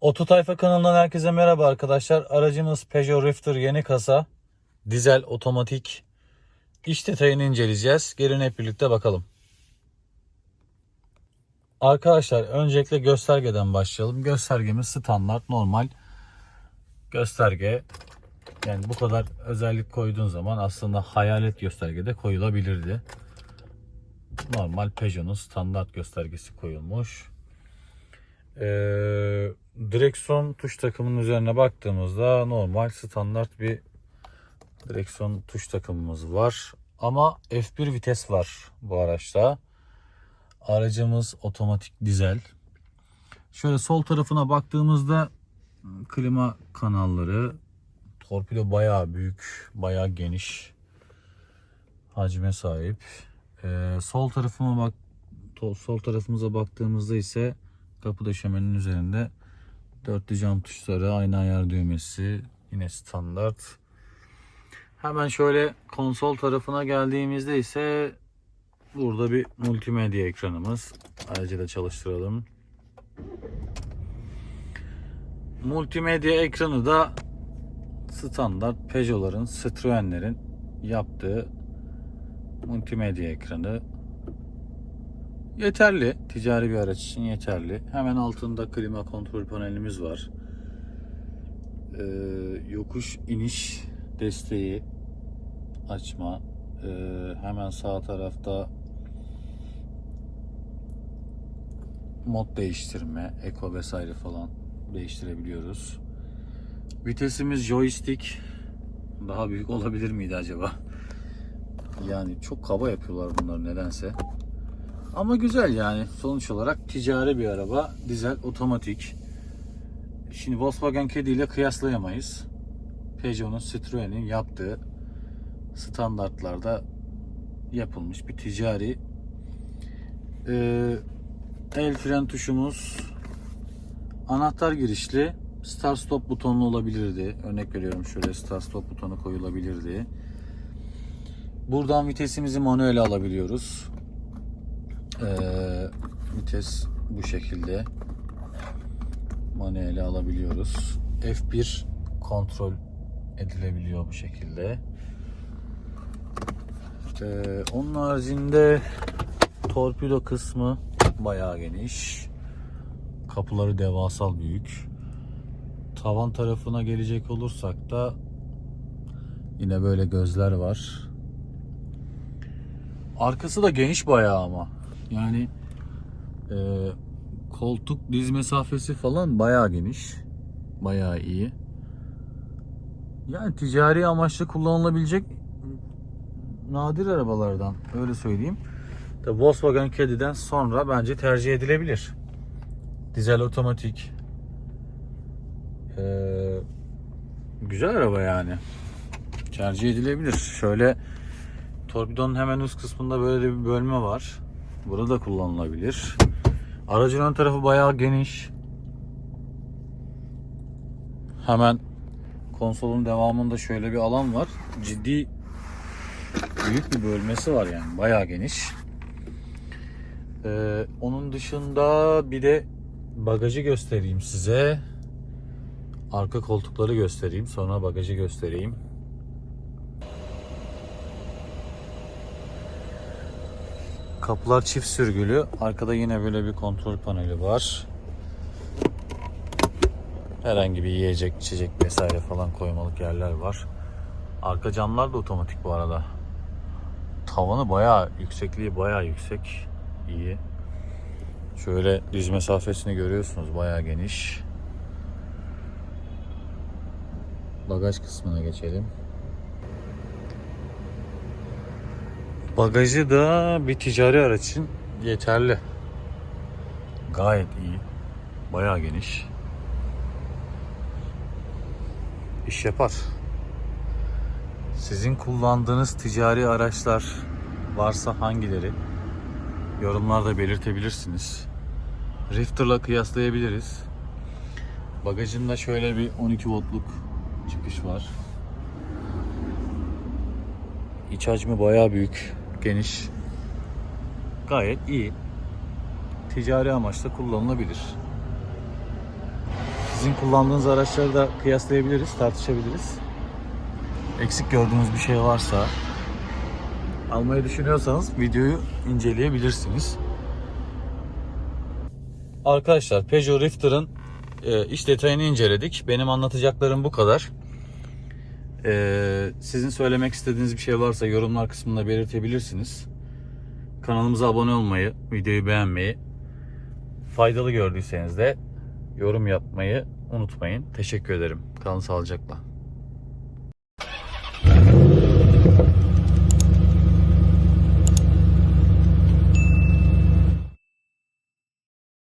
Oto Tayfa kanalından herkese merhaba arkadaşlar. Aracımız Peugeot Rifter yeni kasa. Dizel otomatik. İç detayını inceleyeceğiz. Gelin hep birlikte bakalım. Arkadaşlar öncelikle göstergeden başlayalım. Göstergemiz standart normal gösterge. Yani bu kadar özellik koyduğun zaman aslında hayalet göstergede koyulabilirdi. Normal Peugeot'un standart göstergesi koyulmuş. Ee, direksiyon tuş takımının üzerine baktığımızda normal standart bir direksiyon tuş takımımız var. Ama F1 vites var bu araçta. Aracımız otomatik dizel. Şöyle sol tarafına baktığımızda klima kanalları, torpido bayağı büyük, bayağı geniş hacme sahip. Ee, sol tarafıma bak sol tarafımıza baktığımızda ise kapı döşemenin üzerinde dörtlü cam tuşları, ayna ayar düğmesi yine standart. Hemen şöyle konsol tarafına geldiğimizde ise burada bir multimedya ekranımız. Ayrıca da çalıştıralım. Multimedya ekranı da standart Peugeot'ların, Citroen'lerin yaptığı multimedya ekranı. Yeterli. Ticari bir araç için yeterli. Hemen altında klima kontrol panelimiz var. Ee, yokuş iniş desteği açma. Ee, hemen sağ tarafta mod değiştirme, eko vesaire falan değiştirebiliyoruz. Vitesimiz joystick. Daha büyük olabilir miydi acaba? Yani çok kaba yapıyorlar bunları nedense. Ama güzel yani. Sonuç olarak ticari bir araba. Dizel otomatik. Şimdi Volkswagen Caddy ile kıyaslayamayız. Peugeot'un Citroen'in yaptığı standartlarda yapılmış bir ticari Ee, el fren tuşumuz anahtar girişli start stop butonlu olabilirdi. Örnek veriyorum şöyle start stop butonu koyulabilirdi. Buradan vitesimizi manuel alabiliyoruz. Ee, vites bu şekilde manuel alabiliyoruz. F1 kontrol edilebiliyor bu şekilde. Ee, onun haricinde torpido kısmı bayağı geniş. Kapıları devasal büyük. Tavan tarafına gelecek olursak da yine böyle gözler var. Arkası da geniş bayağı ama. Yani e, koltuk diz mesafesi falan bayağı geniş. Bayağı iyi. Yani ticari amaçlı kullanılabilecek nadir arabalardan öyle söyleyeyim. Tabii Volkswagen Caddy'den sonra bence tercih edilebilir. Dizel otomatik. Ee, güzel araba yani. Tercih edilebilir. Şöyle torpidonun hemen üst kısmında böyle bir bölme var. Burada kullanılabilir. Aracın ön tarafı bayağı geniş. Hemen konsolun devamında şöyle bir alan var. Ciddi büyük bir bölmesi var yani. Bayağı geniş. Ee, onun dışında bir de bagajı göstereyim size. Arka koltukları göstereyim. Sonra bagajı göstereyim. Kapılar çift sürgülü. Arkada yine böyle bir kontrol paneli var. Herhangi bir yiyecek, içecek vesaire falan koymalık yerler var. Arka camlar da otomatik bu arada. Tavanı bayağı, yüksekliği bayağı yüksek. İyi. Şöyle diz mesafesini görüyorsunuz bayağı geniş. Bagaj kısmına geçelim. Bagajı da bir ticari araç için yeterli. Gayet iyi. Bayağı geniş. İş yapar. Sizin kullandığınız ticari araçlar varsa hangileri? Yorumlarda belirtebilirsiniz. Rifter'la kıyaslayabiliriz. Bagajında şöyle bir 12 voltluk çıkış var. İç hacmi bayağı büyük, geniş. Gayet iyi. Ticari amaçla kullanılabilir. Sizin kullandığınız araçları da kıyaslayabiliriz, tartışabiliriz. Eksik gördüğünüz bir şey varsa almayı düşünüyorsanız videoyu inceleyebilirsiniz. Arkadaşlar Peugeot Rifter'ın e, iç detayını inceledik. Benim anlatacaklarım bu kadar. E, sizin söylemek istediğiniz bir şey varsa yorumlar kısmında belirtebilirsiniz. Kanalımıza abone olmayı, videoyu beğenmeyi, faydalı gördüyseniz de yorum yapmayı unutmayın. Teşekkür ederim. Kalın sağlıcakla.